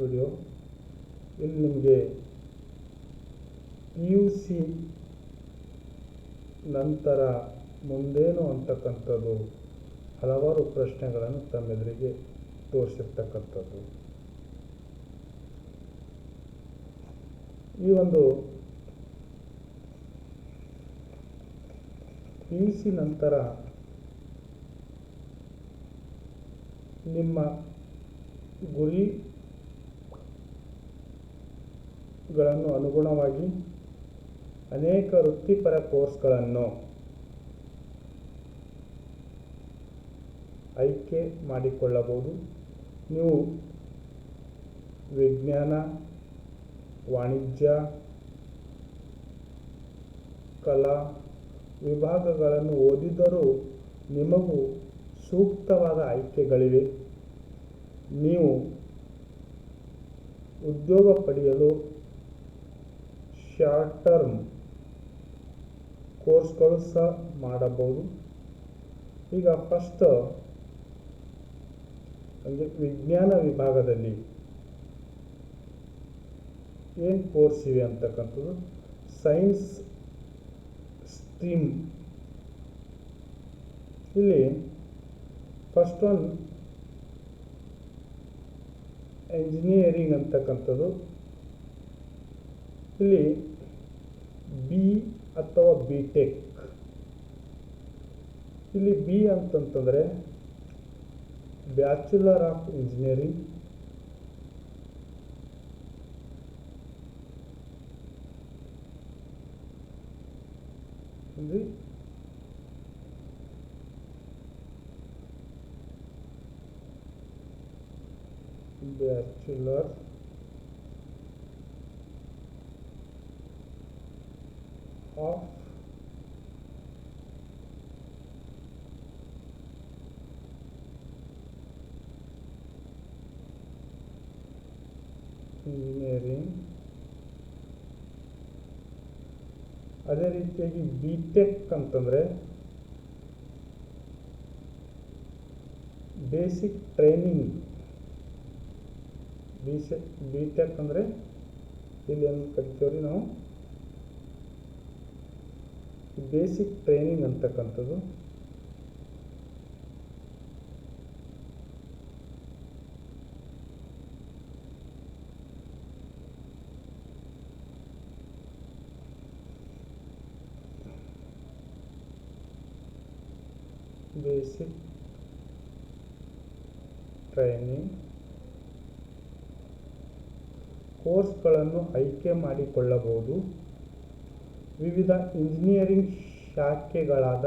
Video ಇಲ್ಲಿ ನಿಮಗೆ P U C ನಂತರ ಮುಂದೇನು ಅಂತಕ್ಕಂಥದ್ದು ಹಲವಾರು ಪ್ರಶ್ನೆಗಳನ್ನು ತಮ್ಮೆದುರಿಗೆ ತೋರಿಸಿರ್ತಕ್ಕಂಥದ್ದು. ಈ ಒಂದು ಪಿ ಯು ಸಿ ನಂತರ ನಿಮ್ಮ ಗುರಿಗಳನ್ನು ಅನುಗುಣವಾಗಿ ಅನೇಕ ವೃತ್ತಿಪರ ಕೋರ್ಸ್ಗಳನ್ನು ಆಯ್ಕೆ ಮಾಡಿಕೊಳ್ಳಬಹುದು. ನೀವು ವಿಜ್ಞಾನ, ವಾಣಿಜ್ಯ, ಕಲಾ ವಿಭಾಗಗಳನ್ನು ಓದಿದರೂ ನಿಮಗೂ ಸೂಕ್ತವಾದ ಆಯ್ಕೆಗಳಿವೆ. ನೀವು ಉದ್ಯೋಗ ಪಡೆಯಲು ಶಾರ್ಟ್ ಟರ್ಮ್ ಕೋರ್ಸ್ಗಳು ಸಹ ಮಾಡಬಹುದು. ಈಗ ಫಸ್ಟ್ ಅಂದರೆ ವಿಜ್ಞಾನ ವಿಭಾಗದಲ್ಲಿ ಏನು ಕೋರ್ಸ್ ಇವೆ ಅಂತಕ್ಕಂಥದ್ದು? ಸೈನ್ಸ್ ಸ್ಟ್ರೀಮ್ ಇಲ್ಲಿ ಫಸ್ಟ್ ಒನ್ ಎಂಜಿನಿಯರಿಂಗ್ ಅಂತಕ್ಕಂಥದ್ದು. ಇಲ್ಲಿ ಬಿ ಅಥವಾ ಬಿ ಟೆಕ್ ಇಲ್ಲಿ ಬಿ ಅಂತಂತಂದರೆ ಬ್ಯಾಚುಲರ್ ಆಫ್ ಇಂಜಿನಿಯರಿಂಗ್ ಅಂದರೆ ಬ್ಯಾಚುಲರ್ ಆಫ್ ಇಂಜಿನಿಯರಿಂಗ್ ಅದೇ ರೀತಿಯಾಗಿ ಬಿ ಟೆಕ್ ಅಂತಂದರೆ ಬೇಸಿಕ್ ಟ್ರೈನಿಂಗ್ ಬಿ ಸೆ ಬಿ ಟೆಕ್ ಅಂದರೆ ಇಲ್ಲಿ ಏನು ಕರಿತೀವ್ರಿ ನಾವು? ಬೇಸಿಕ್ ಟ್ರೈನಿಂಗ್ ಅಂತಕ್ಕಂಥದ್ದು. ಬೇಸಿಕ್ ಟ್ರೈನಿಂಗ್ ಕೋರ್ಸ್ಗಳನ್ನು ಆಯ್ಕೆ ಮಾಡಿಕೊಳ್ಳಬಹುದು. ವಿವಿಧ engineering ಶಾಖೆಗಳಾದ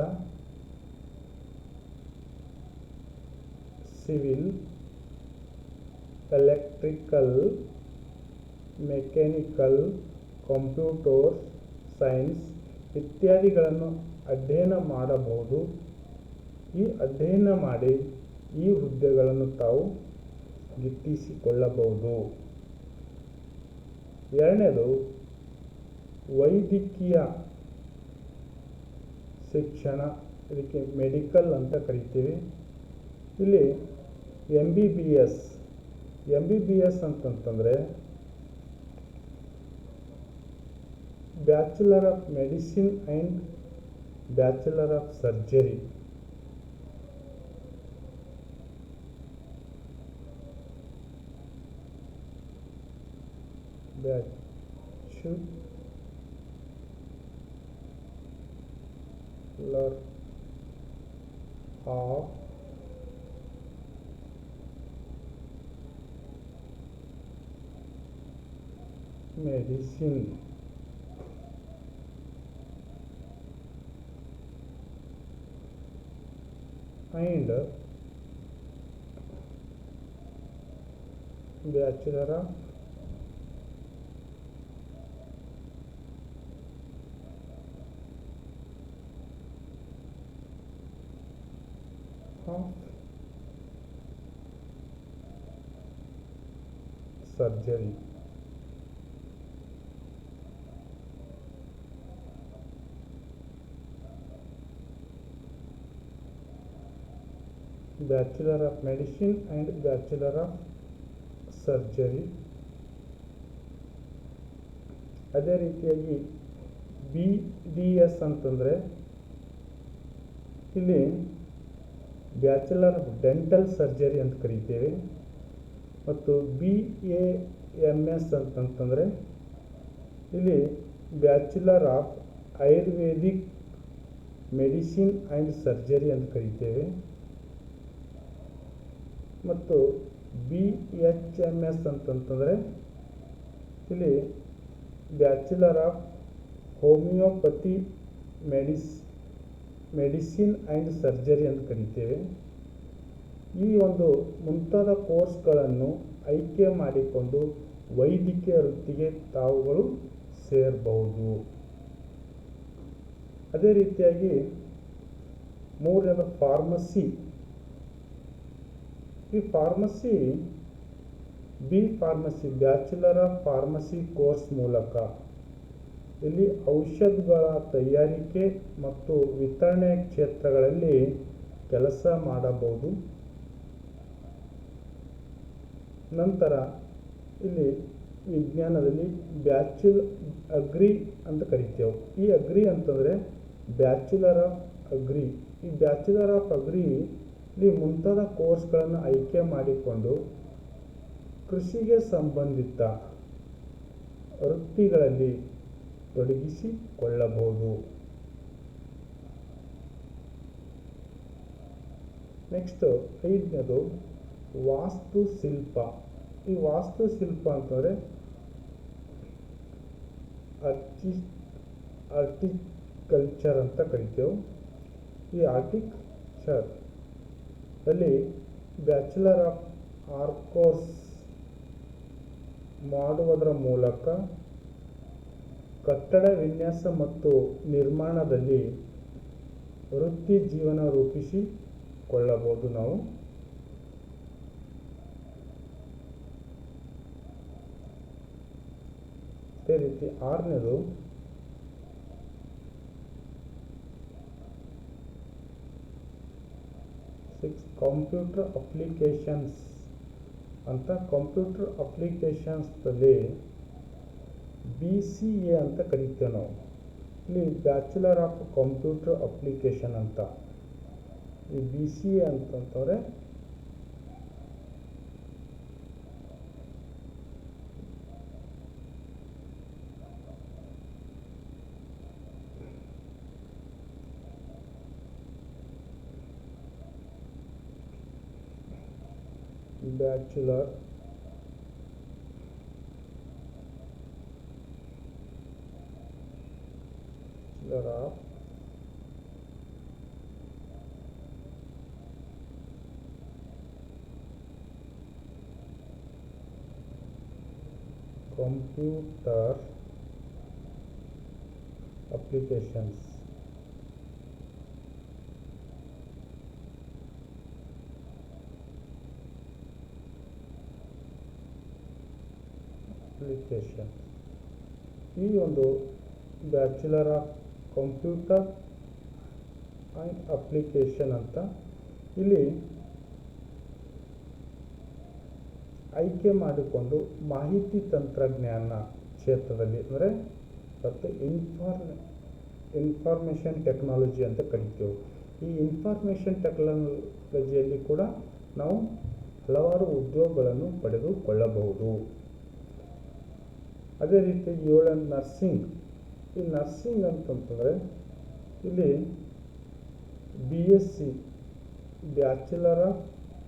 civil electrical mechanical computer science ಇತ್ಯಾದಿಗಳನ್ನು ಅಧ್ಯಯನ ಮಾಡಬಹುದು. ಈ ಅಧ್ಯಯನ ಮಾಡಿ ಈ ಹುದ್ದೆಗಳನ್ನು ತಾವು ಗಿಟ್ಟಿಸಿಕೊಳ್ಳಬಹುದು. ಎರಡನೇದು ವೈದ್ಯಕೀಯ ಶಿಕ್ಷಣ ಇದಕ್ಕೆ ಮೆಡಿಕಲ್ ಅಂತ ಕರಿತೀವಿ. ಇಲ್ಲಿ M B B S M B B S ಅಂತಂತಂದರೆ bachelor of medicine and bachelor of surgery bachelor of medicine and bachelor of of surgery bachelor of medicine and bachelor of surgery ಅದೇ ರೀತಿಯಾಗಿ B D S ಅಂತಂದರೆ ಇಲ್ಲಿ bachelor of dental surgery ಅಂತ ಕರಿತೇವೆ. ಮತ್ತು B A M S ಅಂತಂತಂದರೆ ಇಲ್ಲಿ bachelor of ayurvedic medicine and surgery ಅಂತ ಕರಿತೇವೆ. ಮತ್ತು ಬಿ ಎಚ್ ಎಂ ಎಸ್ ಅಂತಂತಂದರೆ ಇಲ್ಲಿ ಬ್ಯಾಚುಲರ್ ಆಫ್ ಹೋಮಿಯೋಪತಿ ಮೆಡಿಸ್, ಮೆಡಿಸಿನ್ ಆ್ಯಂಡ್ ಸರ್ಜರಿ ಅಂತ ಕರಿತೇವೆ. ಈ ಒಂದು ಮುಂತಾದ ಕೋರ್ಸ್ಗಳನ್ನು ಆಯ್ಕೆ ಮಾಡಿಕೊಂಡು ವೈದ್ಯಕೀಯ ವೃತ್ತಿಗೆ ತಾವುಗಳು ಸೇರಬಹುದು. ಅದೇ ರೀತಿಯಾಗಿ ಮೂರನೇದು ಫಾರ್ಮಸಿ. ಈ pharmacy, B pharmacy, bachelor of pharmacy course ಮೂಲಕ ಇಲ್ಲಿ ಔಷಧಗಳ ತಯಾರಿಕೆ ಮತ್ತು ವಿತರಣೆ ಕ್ಷೇತ್ರಗಳಲ್ಲಿ ಕೆಲಸ ಮಾಡಬಹುದು. ನಂತರ ಇಲ್ಲಿ ವಿಜ್ಞಾನದಲ್ಲಿ ಬ್ಯಾಚುಲ್ ಅಗ್ರಿ ಅಂತ ಕರಿತೇವೆ. ಈ ಅಗ್ರಿ ಅಂತಂದರೆ ಬ್ಯಾಚುಲರ್ ಆಫ್ ಅಗ್ರಿ. ಈ ಬ್ಯಾಚುಲರ್ ಆಫ್ ಅಗ್ರಿ ಇಲ್ಲಿ ಮುಂತಾದ ಕೋರ್ಸ್ಗಳನ್ನು ಆಯ್ಕೆ ಮಾಡಿಕೊಂಡು ಕೃಷಿಗೆ ಸಂಬಂಧಿತ ವೃತ್ತಿಗಳಲ್ಲಿ ತೊಡಗಿಸಿಕೊಳ್ಳಬಹುದು. ನೆಕ್ಸ್ಟ್ ಐದನೇದು ವಾಸ್ತುಶಿಲ್ಪ. ಈ ವಾಸ್ತುಶಿಲ್ಪ ಅಂತಂದರೆ ಆರ್ಟಿ ಆರ್ಟಿಕಲ್ಚರ್ ಅಂತ ಕರಿತೇವೆ. ಈ ಆರ್ಟಿಕಲ್ಚರ್ ಅಲ್ಲಿ ಬ್ಯಾಚುಲರ್ ಆಫ್ ಆರ್ಕೋರ್ಸ್ ಮಾಡುವುದರ ಮೂಲಕ ಕಟ್ಟಡ ವಿನ್ಯಾಸ ಮತ್ತು ನಿರ್ಮಾಣದಲ್ಲಿ ವೃತ್ತಿ ಜೀವನ ರೂಪಿಸಿಕೊಳ್ಳಬಹುದು ನಾವು. ಅದೇ ರೀತಿ ಆರನೇದು ಸಿಕ್ಸ್ ಕಂಪ್ಯೂಟರ್ ಅಪ್ಲಿಕೇಶನ್ಸ್ ಅಂತ ಕಂಪ್ಯೂಟರ್ ಅಪ್ಲಿಕೇಶನ್ಸ್ದಲ್ಲಿ ಬಿ ಸಿ ಎ ಅಂತ ಕರಿತೇವೆ ನಾವು. ಇಲ್ಲಿ ಬ್ಯಾಚುಲರ್ ಆಫ್ ಕಂಪ್ಯೂಟರ್ ಅಪ್ಲಿಕೇಶನ್ ಅಂತ. ಈ B C A bachelor bachelor of computer applications application ಈ ಒಂದು bachelor of computer and application ಅಂತ ಇಲ್ಲಿ ಆಯ್ಕೆ ಮಾಡಿಕೊಂಡು ಮಾಹಿತಿ ತಂತ್ರಜ್ಞಾನ ಕ್ಷೇತ್ರದಲ್ಲಿ ಅಂದರೆ ಮತ್ತು ಇನ್ಫಾರ್ಮ್ ಇನ್ಫಾರ್ಮೇಷನ್ ಟೆಕ್ನಾಲಜಿ ಅಂತ ಕರಿತೇವೆ. ಈ ಇನ್ಫಾರ್ಮೇಷನ್ ಟೆಕ್ನಾಲಜಿಯಲ್ಲಿ ಕೂಡ ನಾವು ಹಲವಾರು ಉದ್ಯೋಗಗಳನ್ನು ಪಡೆದುಕೊಳ್ಳಬಹುದು. ಅದೇ ರೀತಿಯಾಗಿ ಏಳನೇ ನರ್ಸಿಂಗ್. ಈ ನರ್ಸಿಂಗ್ ಅಂತಂತಂದರೆ ಇಲ್ಲಿ B S C bachelor of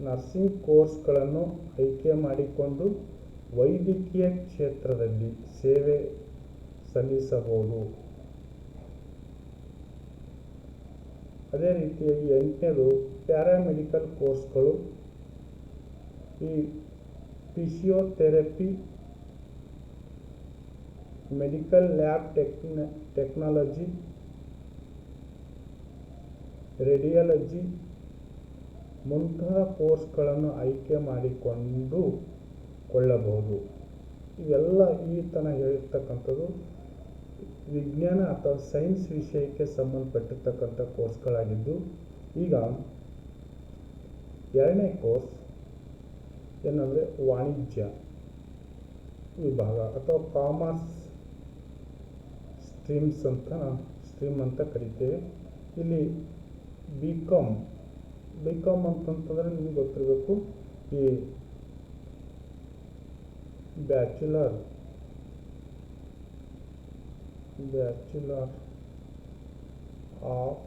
nursing ಕೋರ್ಸ್ಗಳನ್ನು ಆಯ್ಕೆ ಮಾಡಿಕೊಂಡು ವೈದ್ಯಕೀಯ ಕ್ಷೇತ್ರದಲ್ಲಿ ಸೇವೆ ಸಲ್ಲಿಸಬಹುದು. ಅದೇ ರೀತಿಯಾಗಿ ಎಂಟನೇದು ಪ್ಯಾರಾಮೆಡಿಕಲ್ ಕೋರ್ಸ್ಗಳು ಈ physiotherapy medical lab techno technology radiology ಮುಂತಾದ ಕೋರ್ಸ್ಗಳನ್ನು ಆಯ್ಕೆ ಮಾಡಿಕೊಂಡು ಕೊಳ್ಳಬಹುದು. ಇವೆಲ್ಲ ಈ ತನಕ ಹೇಳಿರ್ತಕ್ಕಂಥದ್ದು ವಿಜ್ಞಾನ ಅಥವಾ ಸೈನ್ಸ್ ವಿಷಯಕ್ಕೆ ಸಂಬಂಧಪಟ್ಟಿರ್ತಕ್ಕಂಥ ಕೋರ್ಸ್ಗಳಾಗಿದ್ದು ಈಗ ಎರಡನೇ ಕೋರ್ಸ್ ಏನಂದರೆ ವಾಣಿಜ್ಯ ವಿಭಾಗ ಅಥವಾ ಕಾಮರ್ಸ್ ಸ್ಟ್ರೀಮ್ಸ್ ಅಂತ ಸ್ಟ್ರೀಮ್ ಅಂತ ಕರಿತೇವೆ. ಇಲ್ಲಿ ಬಿ ಕಾಮ್ ಬಿ ಕಾಮ್ ಅಂತಂತಂದರೆ ನಿಮಗೆ ಗೊತ್ತಿರಬೇಕು, ಈ ಬ್ಯಾಚುಲರ್ ಬ್ಯಾಚುಲರ್ ಆಫ್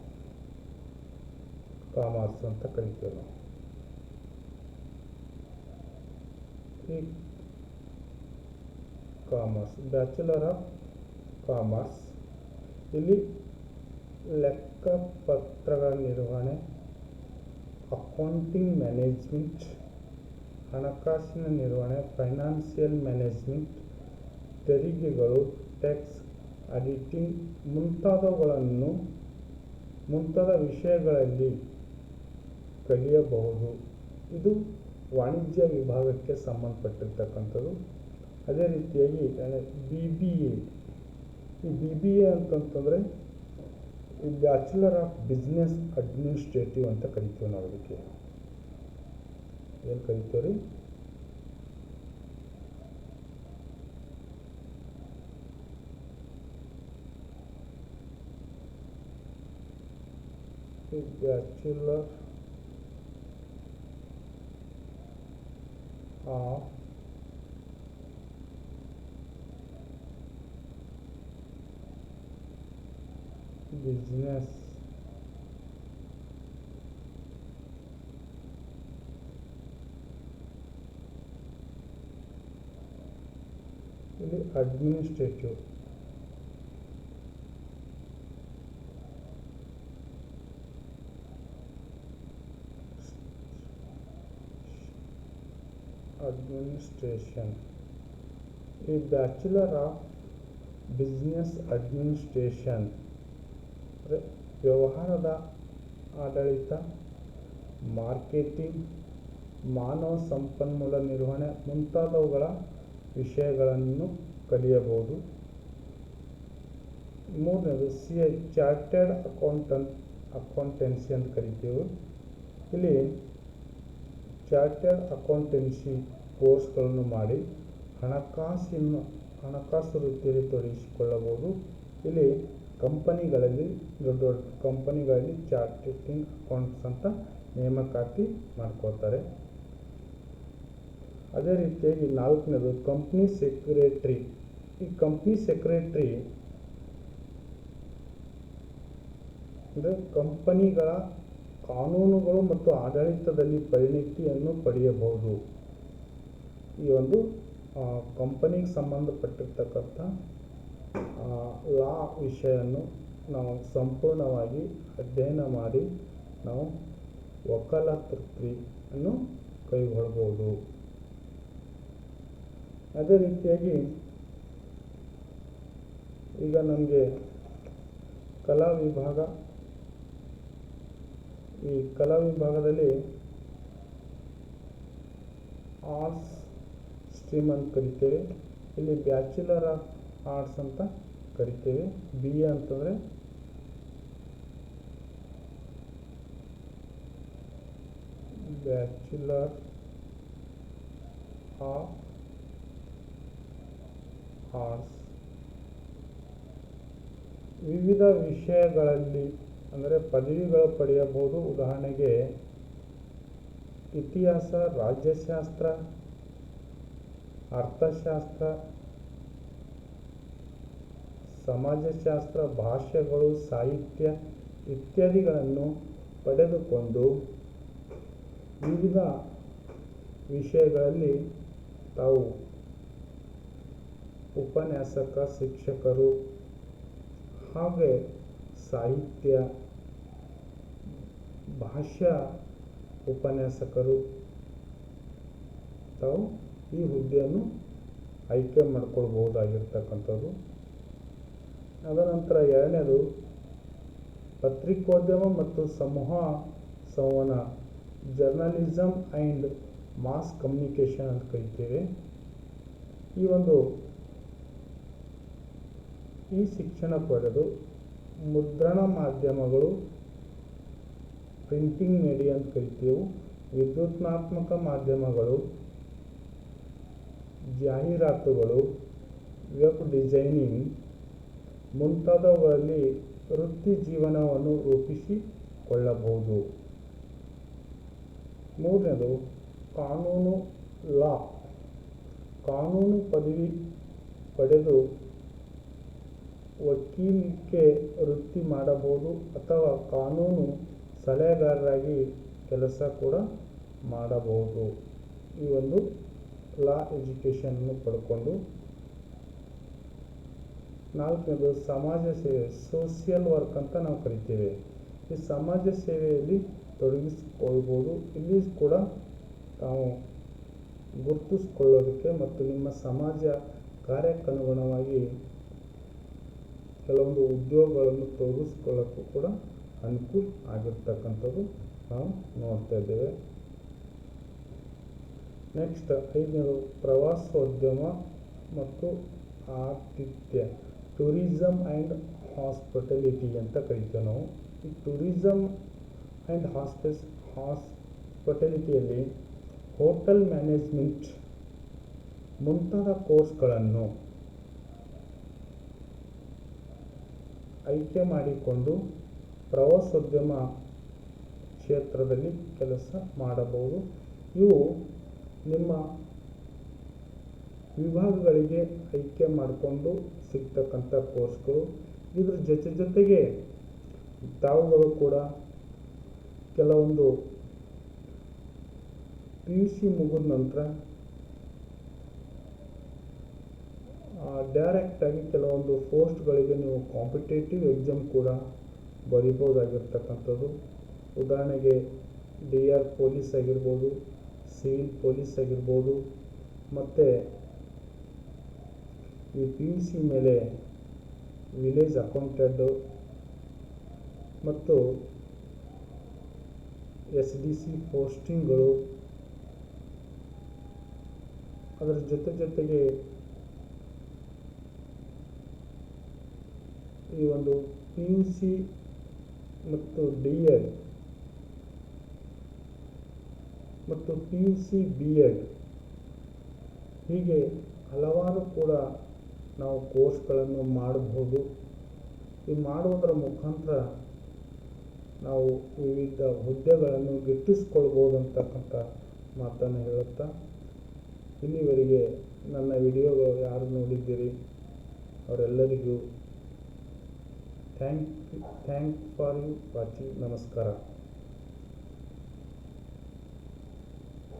ಕಾಮರ್ಸ್ ಅಂತ ಕರಿತೇವೆ ನಾವು. E commerce, bachelor of commerce ಇಲ್ಲಿ ಲೆಕ್ಕಪತ್ರಗಳ ನಿರ್ವಹಣೆ ಅಕೌಂಟಿಂಗ್ ಮ್ಯಾನೇಜ್ಮೆಂಟ್ ಹಣಕಾಸಿನ ನಿರ್ವಹಣೆ ಫೈನಾನ್ಷಿಯಲ್ ಮ್ಯಾನೇಜ್ಮೆಂಟ್ ತೆರಿಗೆಗಳು ಟ್ಯಾಕ್ಸ್ ಆಡಿಟಿಂಗ್ ಮುಂತಾದವುಗಳನ್ನು ಮುಂತಾದ ವಿಷಯಗಳಲ್ಲಿ ಕಲಿಯಬಹುದು. ಇದು ವಾಣಿಜ್ಯ ವಿಭಾಗಕ್ಕೆ ಸಂಬಂಧಪಟ್ಟಿರ್ತಕ್ಕಂಥದ್ದು. ಅದೇ ರೀತಿಯಾಗಿ ಬಿ ಬಿ ಎ ಈ ಬಿ ಬಿ ಎ ಅಂತಂತಂದರೆ ಈ ಬ್ಯಾಚುಲರ್ ಆಫ್ ಬಿಸ್ನೆಸ್ ಅಡ್ಮಿನಿಸ್ಟ್ರೇಟಿವ್ ಅಂತ ಕರಿತೀವಿ ನಾವು ಇದಕ್ಕೆ ಏನು ಕರಿತೀವಿ ರೀ ಈ bachelor of business ಇಲ್ಲಿ ಅಡ್ಮಿನಿಸ್ಟ್ರೇಟಿವ್ ಅಡ್ಮಿನಿಸ್ಟ್ರೇಷನ್ ಈ ಬ್ಯಾಚುಲರ್ ಆಫ್ ಬಿಸ್ನೆಸ್ ಅಡ್ಮಿನಿಸ್ಟ್ರೇಷನ್ ಅಂದರೆ ವ್ಯವಹಾರದ ಆಡಳಿತ, ಮಾರ್ಕೆಟಿಂಗ್, ಮಾನವ ಸಂಪನ್ಮೂಲ ನಿರ್ವಹಣೆ ಮುಂತಾದವುಗಳ ವಿಷಯಗಳನ್ನು ಕಲಿಯಬಹುದು. ಮೂರನೇದು C A chartered accountant accountancy ಅಂತ ಕರಿತೀವಿ. ಇಲ್ಲಿ ಚಾರ್ಟೆಡ್ ಅಕೌಂಟೆನ್ಸಿ ಕೋರ್ಸ್ಗಳನ್ನು ಮಾಡಿ ಹಣಕಾಸಿನ, ಹಣಕಾಸು ವೃತ್ತಿಯಲ್ಲಿ ತೊಡಗಿಸಿಕೊಳ್ಳಬಹುದು. ಇಲ್ಲಿ ಕಂಪನಿಗಳಲ್ಲಿ, ದೊಡ್ಡ ದೊಡ್ಡ ಕಂಪನಿಗಳಲ್ಲಿ ಚಾರ್ಟೆಟಿಂಗ್ ಅಕೌಂಟ್ಸ್ ಅಂತ ನೇಮಕಾತಿ ಮಾಡ್ಕೋತಾರೆ ಅದೇ ರೀತಿಯಾಗಿ ನಾಲ್ಕನೇದು ಕಂಪ್ನಿ ಸೆಕ್ರೆಟ್ರಿ. ಈ ಕಂಪ್ನಿ ಸೆಕ್ರೆಟ್ರಿ ಅಂದರೆ ಕಂಪನಿಗಳ ಕಾನೂನುಗಳು ಮತ್ತು ಆಡಳಿತದಲ್ಲಿ ಪರಿಣಿತಿಯನ್ನು ಪಡೆಯಬಹುದು. ಈ ಒಂದು ಕಂಪನಿಗೆ ಸಂಬಂಧಪಟ್ಟಿರ್ತಕ್ಕಂಥ ಲಾ ವಿಷಯವನ್ನು ನಾವು ಸಂಪೂರ್ಣವಾಗಿ ಅಧ್ಯಯನ ಮಾಡಿ ನಾವು ವಕಾಲತೃಪ್ತಿಯನ್ನು ಕೈಗೊಳ್ಬೋದು. ಅದೇ ರೀತಿಯಾಗಿ ಈಗ ನಮಗೆ ಕಲಾ ವಿಭಾಗ, ಈ ಕಲಾ ವಿಭಾಗದಲ್ಲಿ ಆರ್ಟ್ಸ್ ಸ್ಟ್ರೀಮ್ ಅಂತ ಕರಿತೇವೆ. ಇಲ್ಲಿ ಬ್ಯಾಚುಲರ್ ಆಫ್ ಆರ್ಟ್ಸ್ ಅಂತ ಕರಿತೇವೆ. ಬಿ ಎ ಅಂತಂದರೆ ಬ್ಯಾಚುಲರ್ ಆಫ್ ಆರ್ಟ್ಸ್ ವಿವಿಧ ವಿಷಯಗಳಲ್ಲಿ, ಅಂದರೆ ಪದವಿಗಳು ಪಡೆಯಬಹುದು. ಉದಾಹರಣೆಗೆ, ಇತಿಹಾಸ, ರಾಜ್ಯಶಾಸ್ತ್ರ, ಅರ್ಥಶಾಸ್ತ್ರ ಸಮಾಜಶಾಸ್ತ್ರ, ಭಾಷೆಗಳು, ಸಾಹಿತ್ಯ ಇತ್ಯಾದಿಗಳನ್ನು ಪಡೆದುಕೊಂಡು ವಿವಿಧ ವಿಷಯಗಳಲ್ಲಿ ತಾವು ಉಪನ್ಯಾಸಕ, ಶಿಕ್ಷಕರು ಹಾಗೆ ಸಾಹಿತ್ಯ, ಭಾಷಾ ಉಪನ್ಯಾಸಕರು ತಾವು ಈ ಹುದ್ದೆಯನ್ನು ಆಯ್ಕೆ ಮಾಡ್ಕೊಳ್ಬಹುದಾಗಿರ್ತಕ್ಕಂಥದ್ದು. ಅದನಂತರ ಎರಡನೇದು ಪತ್ರಿಕೋದ್ಯಮ ಮತ್ತು ಸಮೂಹ ಸಂವಹನ ಜರ್ನಲಿಸಮ್ ಆ್ಯಂಡ್ ಮಾಸ್ ಕಮ್ಯುನಿಕೇಷನ್ ಅಂತ ಕರಿತೇವೆ. ಈ ಒಂದು ಈ ಶಿಕ್ಷಣ ಪಡೆದು ಮುದ್ರಣ ಮಾಧ್ಯಮಗಳು ಪ್ರಿಂಟಿಂಗ್ ಮೀಡಿಯಾ ಅಂತ ಕರಿತೀವಿ, ವಿದ್ಯುತ್ನಾತ್ಮಕ ಮಾಧ್ಯಮಗಳು, ಜಾಹೀರಾತುಗಳು ವೆಬ್ ಡಿಸೈನಿಂಗ್ ಮುಂತಾದವುಗಳಲ್ಲಿ ವೃತ್ತಿ ಜೀವನವನ್ನು ರೂಪಿಸಿಕೊಳ್ಳಬಹುದು. ಮೂರನೇದು, ಕಾನೂನು ಲಾ. ಕಾನೂನು ಪದವಿ ಪಡೆದು ವಕೀಲಿಕೆ ವೃತ್ತಿ ಮಾಡಬಹುದು ಅಥವಾ ಕಾನೂನು ಸಲಹೆಗಾರರಾಗಿ ಕೆಲಸ ಕೂಡ ಮಾಡಬಹುದು. ಈ ಒಂದು ಲಾ ಎಜುಕೇಷನ್ನು ಪಡ್ಕೊಂಡು ನಾಲ್ಕನೇದು ಸಮಾಜ ಸೇವೆ ಸೋಷಿಯಲ್ ವರ್ಕ್ ಅಂತ ನಾವು ಕರಿತೇವೆ. ಈ ಸಮಾಜ ಸೇವೆಯಲ್ಲಿ ತೊಡಗಿಸಿಕೊಳ್ಬೋದು. ಇಲ್ಲಿ ಕೂಡ ತಾವು ಗುರುತಿಸ್ಕೊಳ್ಳೋದಕ್ಕೆ ಮತ್ತು ನಿಮ್ಮ ಸಮಾಜ ಕಾರ್ಯಕ್ಕನುಗುಣವಾಗಿ ಕೆಲವೊಂದು ಉದ್ಯೋಗಗಳನ್ನು ತೊಡಗಿಸ್ಕೊಳ್ಳೋಕ್ಕೂ ಕೂಡ ಅನುಕೂಲ ಆಗಿರ್ತಕ್ಕಂಥದ್ದು ನಾವು ನೋಡ್ತಾ ಇದ್ದೇವೆ. ನೆಕ್ಸ್ಟ್ ಐದನೇದು ಪ್ರವಾಸೋದ್ಯಮ ಮತ್ತು ಆತಿಥ್ಯ. ಟೂರಿಸಮ್ ಆ್ಯಂಡ್ ಹಾಸ್ಪಿಟಲಿಟಿ ಅಂತ ಕರಿತೇವೆ ನಾವು. ಈ ಟೂರಿಸಮ್ ಆ್ಯಂಡ್ ಹಾಸ್ಪಿಸ್ ಹಾಸ್ಪಿಟಲಿಟಿಯಲ್ಲಿ ಹೋಟೆಲ್ ಮ್ಯಾನೇಜ್ಮೆಂಟ್ ಮುಂತಾದ ಕೋರ್ಸ್ಗಳನ್ನು ಆಯ್ಕೆ ಮಾಡಿಕೊಂಡು ಪ್ರವಾಸೋದ್ಯಮ ಕ್ಷೇತ್ರದಲ್ಲಿ ಕೆಲಸ ಮಾಡಬಹುದು. ಇವು ನಿಮ್ಮ ವಿಭಾಗಗಳಿಗೆ ಆಯ್ಕೆ ಮಾಡಿಕೊಂಡು ಸಿಗ್ತಕ್ಕಂಥ ಕೋರ್ಸ್ಗಳು ಇದ್ರ ಜೊತೆ ಜೊತೆಗೆ ತಾವುಗಳು ಕೂಡ ಕೆಲವೊಂದು ಪಿ ಯು ಸಿ ಮುಗಿದ ನಂತರ ಡೈರೆಕ್ಟಾಗಿ ಕೆಲವೊಂದು ಪೋಸ್ಟ್ಗಳಿಗೆ ನೀವು ಕಾಂಪಿಟೇಟಿವ್ ಎಕ್ಸಾಮ್ ಕೂಡ ಬರಿಬೋದಾಗಿರ್ತಕ್ಕಂಥದ್ದು ಉದಾಹರಣೆಗೆ ಡಿ ಆರ್ ಪೊಲೀಸ್ ಆಗಿರ್ಬೋದು ಸಿವಿಲ್ ಪೊಲೀಸ್ ಆಗಿರ್ಬೋದು, ಮತ್ತು ಈ ಪಿ ಯು ಸಿ ಮೇಲೆ ವಿಲೇಜ್ ಅಕೌಂಟೆಂಟು ಮತ್ತು ಎಸ್ ಡಿ ಸಿ ಪೋಸ್ಟಿಂಗ್ಗಳು ಅದರ ಜೊತೆ ಜೊತೆಗೆ ಈ ಒಂದು ಪಿ ಯು ಸಿ ಮತ್ತು ಡಿ ಎಡ್ ಮತ್ತು P U C B Ed ಹೀಗೆ ಹಲವಾರು ಕೂಡ ನಾವು ಕೋರ್ಸ್ಗಳನ್ನು ಮಾಡಬಹುದು. ಈ ಮಾಡುವುದರ ಮುಖಾಂತರ ನಾವು ವಿವಿಧ ಹುದ್ದೆಗಳನ್ನು ಗಿಟ್ಟಿಸ್ಕೊಳ್ಬೋದು ಅಂತಕ್ಕಂಥ ಮಾತನ್ನು ಹೇಳುತ್ತಾ, ಇಲ್ಲಿವರೆಗೆ ನನ್ನ ವಿಡಿಯೋಗಳು ಯಾರು ನೋಡಿದ್ದೀರಿ ಅವರೆಲ್ಲರಿಗೂ thank thank for you watching ನಮಸ್ಕಾರ.